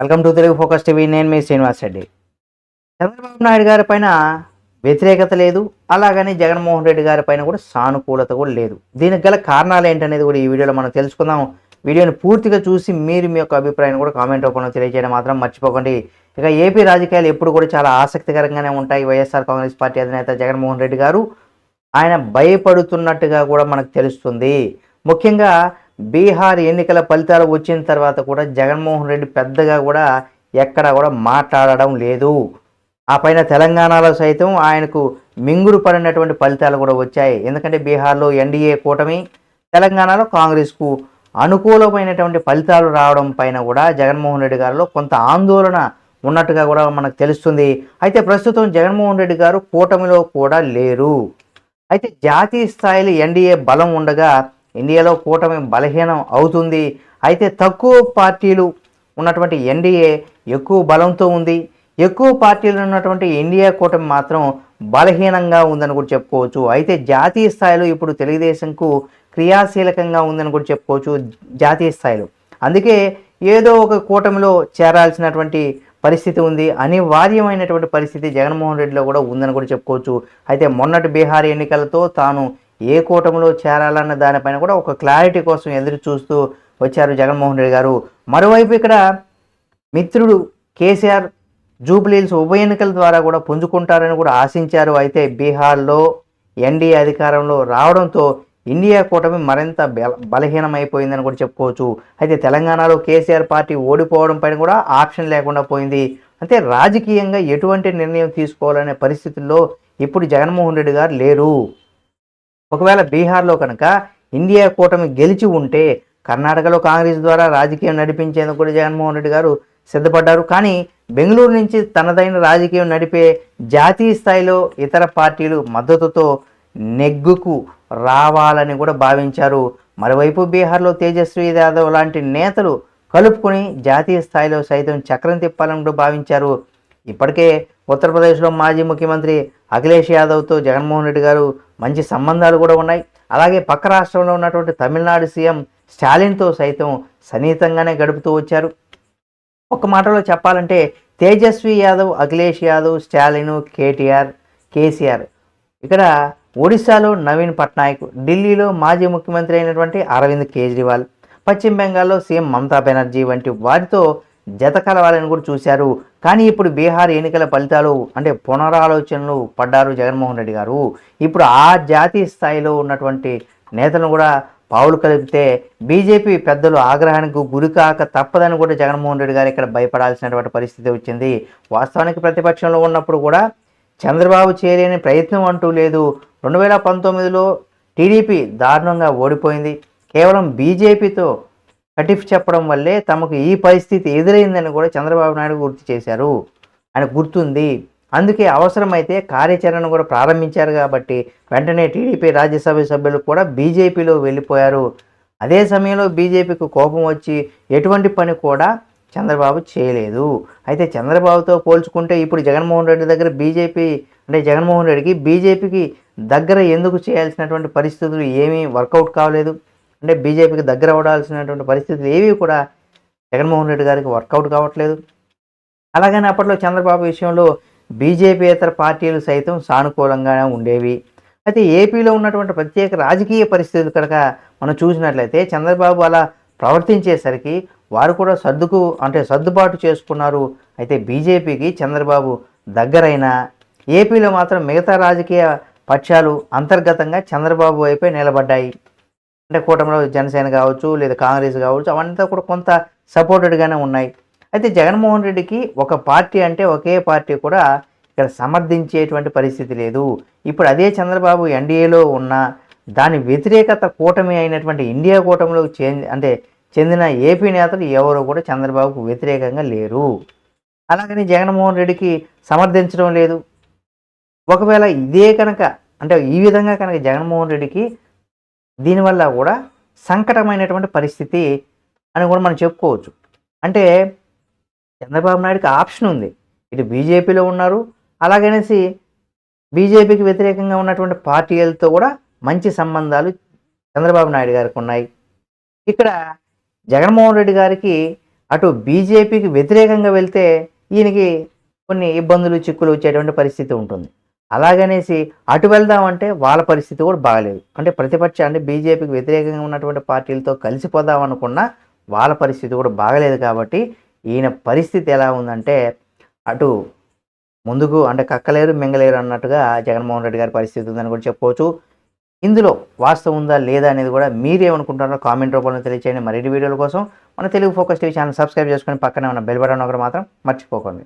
Welcome to Telugu focus TV. నేను మీ శ్రీనివాస్ రెడ్డి. చంద్రబాబు నాయుడు గారి పైన వ్యతిరేకత లేదు అలాగని జగన్మోహన్ రెడ్డి గారి పైన కూడా సానుకూలత కూడా లేదు. దీనికి గల కారణాలు ఏంటనేది కూడా ఈ వీడియోలో మనం తెలుసుకుందాం. వీడియోని పూర్తిగా చూసి మీరు మీ యొక్క అభిప్రాయాన్ని కూడా కామెంట్ రూపంలో తెలియజేయడం మాత్రం మర్చిపోకండి. ఇక ఏపీ రాజకీయాలు ఎప్పుడు కూడా చాలా ఆసక్తికరంగానే ఉంటాయి. వైఎస్ఆర్ కాంగ్రెస్ పార్టీ అధినేత జగన్మోహన్ రెడ్డి గారు ఆయన భయపడుతున్నట్టుగా కూడా మనకు తెలుస్తుంది. ముఖ్యంగా బీహార్ ఎన్నికల ఫలితాలు వచ్చిన తర్వాత కూడా జగన్మోహన్ రెడ్డి పెద్దగా కూడా ఎక్కడా కూడా మాట్లాడడం లేదు. ఆ పైన తెలంగాణలో సైతం ఆయనకు మింగుడు పడినటువంటి ఫలితాలు కూడా వచ్చాయి. ఎందుకంటే బీహార్లో ఎన్డీఏ కూటమి తెలంగాణలో కాంగ్రెస్కు అనుకూలమైనటువంటి ఫలితాలు రావడం పైన కూడా జగన్మోహన్ రెడ్డి గారిలో కొంత ఆందోళన ఉన్నట్టుగా కూడా మనకు తెలుస్తుంది. అయితే ప్రస్తుతం జగన్మోహన్ రెడ్డి గారు కూటమిలో కూడా లేరు. అయితే జాతీయ స్థాయిలో ఎన్డీఏ బలం ఉండగా ఇండియాలో కూటమి బలహీనం అవుతుంది. అయితే తక్కువ పార్టీలు ఉన్నటువంటి ఎన్డీఏ ఎక్కువ బలంతో ఉంది. ఎక్కువ పార్టీలు ఉన్నటువంటి ఇండియా కూటమి మాత్రం బలహీనంగా ఉందని కూడా చెప్పుకోవచ్చు. అయితే జాతీయ స్థాయిలో ఇప్పుడు తెలుగుదేశంకు క్రియాశీలకంగా ఉందని కూడా చెప్పుకోవచ్చు జాతీయ స్థాయిలో. అందుకే ఏదో ఒక కూటమిలో చేరాల్సినటువంటి పరిస్థితి ఉంది. అనివార్యమైనటువంటి పరిస్థితి జగన్మోహన్ రెడ్డిలో కూడా ఉందని కూడా చెప్పుకోవచ్చు. అయితే మొన్నటి బీహార్ ఎన్నికలతో తాను ఏ కూటమిలో చేరాలన్న దానిపైన కూడా ఒక క్లారిటీ కోసం ఎదురు చూస్తూ వచ్చారు జగన్మోహన్ రెడ్డి గారు. మరోవైపు ఇక్కడ మిత్రుడు కేసీఆర్ జూబ్లీల్స్ ఉప ఎన్నికల ద్వారా కూడా పుంజుకుంటారని కూడా ఆశించారు. అయితే బీహార్లో ఎన్డీఏ అధికారంలో రావడంతో ఇండియా కూటమి మరింత బల బలహీనమైపోయిందని కూడా చెప్పుకోవచ్చు. అయితే తెలంగాణలో కేసీఆర్ పార్టీ ఓడిపోవడం పైన కూడా ఆప్షన్ లేకుండా పోయింది. అంటే రాజకీయంగా ఎటువంటి నిర్ణయం తీసుకోవాలనే పరిస్థితుల్లో ఇప్పుడు జగన్మోహన్ రెడ్డి గారు లేరు. ఒకవేళ బీహార్లో కనుక ఇండియా కూటమి గెలిచి ఉంటే కర్ణాటకలో కాంగ్రెస్ ద్వారా రాజకీయం నడిపించేందుకు కూడా జగన్మోహన్ రెడ్డి గారు సిద్ధపడ్డారు. కానీ బెంగళూరు నుంచి తనదైన రాజకీయం నడిపే జాతీయ స్థాయిలో ఇతర పార్టీలు మద్దతుతో నెగ్గుకు రావాలని కూడా భావించారు. మరోవైపు బీహార్లో తేజస్వి యాదవ్ లాంటి నేతలు కలుపుకొని జాతీయ స్థాయిలో సైతం చక్రం తిప్పాలని కూడా భావించారు. ఇప్పటికే ఉత్తరప్రదేశ్లో మాజీ ముఖ్యమంత్రి అఖిలేష్ యాదవ్తో జగన్మోహన్ రెడ్డి గారు మంచి సంబంధాలు కూడా ఉన్నాయి. అలాగే పక్క రాష్ట్రంలో ఉన్నటువంటి తమిళనాడు సీఎం స్టాలిన్తో సైతం సన్నిహితంగానే గడుపుతూ వచ్చారు. ఒక మాటలో చెప్పాలంటే తేజస్వి యాదవ్ అఖిలేష్ యాదవ్ స్టాలిన్ కేటీఆర్ కేసీఆర్. ఇక్కడ ఒడిశాలో నవీన్ పట్నాయక్ ఢిల్లీలో మాజీ ముఖ్యమంత్రి అయినటువంటి అరవింద్ కేజ్రీవాల్ పశ్చిమ బెంగాల్లో సీఎం మమతా బెనర్జీ వంటి వారితో జత కలవాలని కూడా చూశారు. కానీ ఇప్పుడు బీహార్ ఎన్నికల ఫలితాలు అంటే పునరాలోచనలు పడ్డారు జగన్మోహన్ రెడ్డి గారు. ఇప్పుడు ఆ జాతీయ స్థాయిలో ఉన్నటువంటి నేతలను కూడా పావులు కలిపితే బీజేపీ పెద్దలు ఆగ్రహానికి గురికాక తప్పదని కూడా జగన్మోహన్ రెడ్డి గారు ఇక్కడ భయపడాల్సినటువంటి పరిస్థితి వచ్చింది. వాస్తవానికి ప్రతిపక్షంలో ఉన్నప్పుడు కూడా చంద్రబాబు చేయలేని ప్రయత్నం అంటూ లేదు. రెండు వేల పంతొమ్మిదిలో టీడీపీ దారుణంగా ఓడిపోయింది. కేవలం బీజేపీతో కటిఫ్ చెప్పడం వల్లే తమకు ఈ పరిస్థితి ఎదురైందని కూడా చంద్రబాబు నాయుడు గుర్తు చేశారు. అని గుర్తుంది. అందుకే అవసరమైతే కార్యాచరణ కూడా ప్రారంభించారు కాబట్టి వెంటనే టీడీపీ రాజ్యసభ సభ్యులు కూడా బీజేపీలో వెళ్ళిపోయారు. అదే సమయంలో బీజేపీకి కోపం వచ్చి ఎటువంటి పని కూడా చంద్రబాబు చేయలేదు. అయితే చంద్రబాబుతో పోల్చుకుంటే ఇప్పుడు జగన్మోహన్ రెడ్డి దగ్గర బీజేపీ అంటే జగన్మోహన్ రెడ్డికి బీజేపీకి దగ్గర ఎందుకు చేయాల్సినటువంటి పరిస్థితులు ఏమీ వర్కౌట్ కావలేదు. అంటే బీజేపీకి దగ్గర అవడాల్సినటువంటి పరిస్థితులు ఏవి కూడా జగన్మోహన్ రెడ్డి గారికి వర్కౌట్ కావట్లేదు. అలాగని అప్పట్లో చంద్రబాబు విషయంలో బీజేపీయేతర పార్టీలు సైతం సానుకూలంగానే ఉండేవి. అయితే ఏపీలో ఉన్నటువంటి ప్రత్యేక రాజకీయ పరిస్థితులు కనుక మనం చూసినట్లయితే చంద్రబాబు అలా ప్రవర్తించేసరికి వారు కూడా సర్దుకు అంటే సర్దుబాటు చేసుకున్నారు. అయితే బీజేపీకి చంద్రబాబు దగ్గరైన ఏపీలో మాత్రం మిగతా రాజకీయ పక్షాలు అంతర్గతంగా చంద్రబాబు వైపే నిలబడ్డాయి. అంటే కూటమిలో జనసేన కావచ్చు లేదా కాంగ్రెస్ కావచ్చు అవంతా కూడా కొంత సపోర్టెడ్గానే ఉన్నాయి. అయితే జగన్మోహన్ రెడ్డికి ఒక పార్టీ అంటే ఒకే పార్టీ కూడా ఇక్కడ సమర్థించేటువంటి పరిస్థితి లేదు. ఇప్పుడు అదే చంద్రబాబు ఎన్డీఏలో ఉన్న దాని వ్యతిరేకత కూటమి అయినటువంటి ఇండియా కూటమిలో చెంది అంటే చెందిన ఏపీ నేతలు ఎవరు కూడా చంద్రబాబుకు వ్యతిరేకంగా లేరు. అలాగని జగన్మోహన్ రెడ్డికి సమర్థించడం లేదు. ఒకవేళ ఇదే కనుక అంటే ఈ విధంగా కనుక జగన్మోహన్ రెడ్డికి దీనివల్ల కూడా సంకటమైనటువంటి పరిస్థితి అని కూడా మనం చెప్పుకోవచ్చు. అంటే చంద్రబాబు నాయుడుకి ఆప్షన్ ఉంది. ఇటు బీజేపీలో ఉన్నారు. అలాగనేసి బీజేపీకి వ్యతిరేకంగా ఉన్నటువంటి పార్టీలతో కూడా మంచి సంబంధాలు చంద్రబాబు నాయుడు గారికి ఉన్నాయి. ఇక్కడ జగన్మోహన్ రెడ్డి గారికి అటు బీజేపీకి వ్యతిరేకంగా వెళ్తే ఈయనకి కొన్ని ఇబ్బందులు చిక్కులు వచ్చేటువంటి పరిస్థితి ఉంటుంది. అలాగనేసి అటు వెళ్దామంటే వాళ్ళ పరిస్థితి కూడా బాగలేదు. అంటే ప్రతిపక్ష అంటే బీజేపీకి వ్యతిరేకంగా ఉన్నటువంటి పార్టీలతో కలిసిపోదాం అనుకున్నా వాళ్ళ పరిస్థితి కూడా బాగలేదు కాబట్టి ఈయన పరిస్థితి ఎలా ఉందంటే అటు ముందుకు అంటే కక్కలేరు మింగలేరు అన్నట్టుగా జగన్మోహన్ రెడ్డి గారి పరిస్థితి ఉందని కూడా చెప్పుకోవచ్చు. ఇందులో వాస్తవం ఉందా లేదా అనేది కూడా మీరేమనుకుంటారో కామెంట్ రూపంలో తెలియచేయండి. మరిన్ని వీడియోల కోసం మన Telugu focus TV channel subscribe చేసుకొని పక్కనే ఉన్న బెల్ బటన్ ఒకటి మాత్రం మర్చిపోకండి.